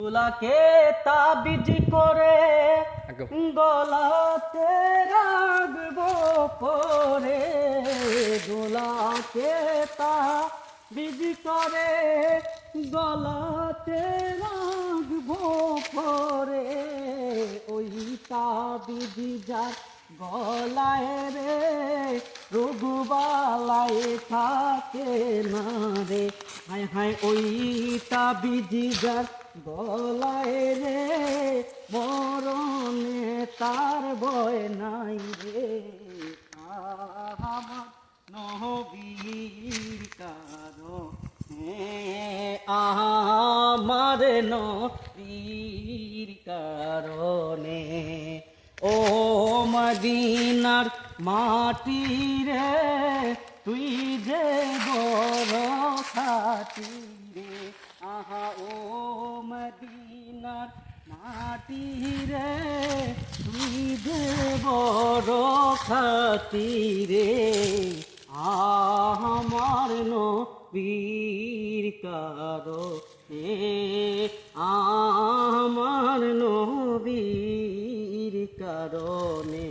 তুলাকে তাবিজ করে। গলাতে রাখব পরে। দোলাকে তাবিজ করে গলাতে রাখব পরে। ওই তাবিজ যার গলায় রে রঘুবালায় থাকে না রে। হায় হায় ওই তাবিজ যার গলায় রে, মরণে তার ভয় নাই রে। আমার নহবীর কারও আমার নবীর কারণে, ও মদিনার মাটি রে, তুই যে বড় খাটি মদিনার মাটি রে তুই যে বড় খাটি রে। আমার নবীর কারও আমার নবীর কারণে।